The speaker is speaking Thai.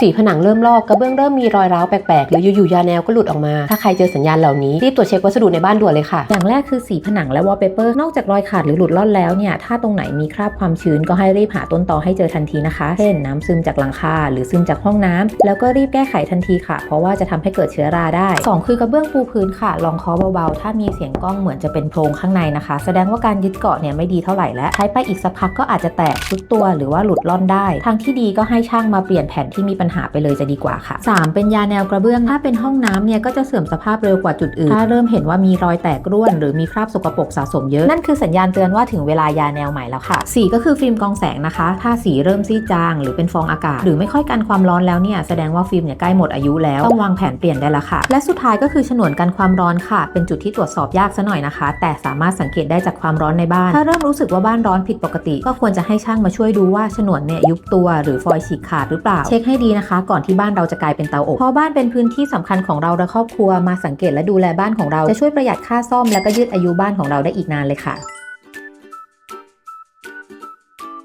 สีผนังเริ่มลอกกระเบื้องเริ่มมีรอยร้าวแปลกๆ หรืออยู่ๆยาแนวก็หลุดออกมา ถ้าใครเจอสัญญาณเหล่านี้รีบตรวจเช็ควัสดุในบ้านด่วนเลยค่ะ อย่างแรกคือสีผนังและวอลเปเปอร์นอกจากรอยขาดหรือหลุดล่อนแล้วเนี่ยถ้าตรงไหนมีคราบความชื้นก็ให้รีบหาต้นตอให้เจอทันทีนะคะ เช่นน้ำซึมจากหลังคาหรือซึมจากห้องน้ำแล้วก็รีบแก้ไขทันทีค่ะ เพราะว่าจะทำให้เกิดเชื้อราได้ 2 คือกระเบื้องปูพื้นค่ะลองเคาะเบาๆถ้ามีเสียงก้องเหมือนจะเป็นโพรงข้างในนะคะ แสดงว่าการยึดเกาะเนี่ยไม่ดีเท่าไหร่แล้วใช้ไปอีกสักพักก็อาจจะแตกชุดตัวหรือว่าหลุดล่อนได้ ทางที่ดีก็ให้ช่างมาเปลี่ยนแผ่นที่มีปัญหาไปเลยจะดีกว่าค่ะ 3 เป็นยาแนวกระเบื้องถ้าเป็นห้องน้ำเนี่ยก็จะเสื่อมสภาพเร็วกว่าจุดอื่น ถ้าเริ่มเห็นว่ามีรอยแตกร่วน หรือมีคราบสกปรกสะสมเยอะ นั่นคือสัญญาณเตือนว่าถึงเวลายาแนวใหม่แล้วค่ะสีก็คือฟิล์มกองแสงนะคะ ถ้าสีเริ่มซีดจาง หรือเป็นฟองอากาศ หรือไม่ค่อยกันความร้อนแล้วเนี่ยแสดงว่าฟิล์มเนี่ยใกล้หมดอายุแล้วต้องวางแผนเปลี่ยนได้ล้วค่ะ และสุดท้ายก็คือฉนวนกันความร้อนค่ะ เป็นจุดที่ตรวจสอบยากซะหน่อยนะคะ แต่สามารถสังเกตได้จากความร้อนในบ้าน ถ้าเริ่มรู้สึกว่าบ้านร้อนผิดปกติ ก็ควรจะให้ช่างมาช่วยดูว่าฉนวนเนี่ยยุบตัวหรือฟอยล์ฉีกขาดหรือเปล่าเช็คให้ดีนะคะ ก่อนที่บ้านเราจะกลายเป็นเตาอบเพราะบ้านเป็นพื้นที่สำคัญของเราและครอบครัวมาสังเกตและดูแลบ้านของเราจะช่วยประหยัดค่าซ่อมและก็ยืดอายุบ้านของเราได้อีกนานเลยค่ะ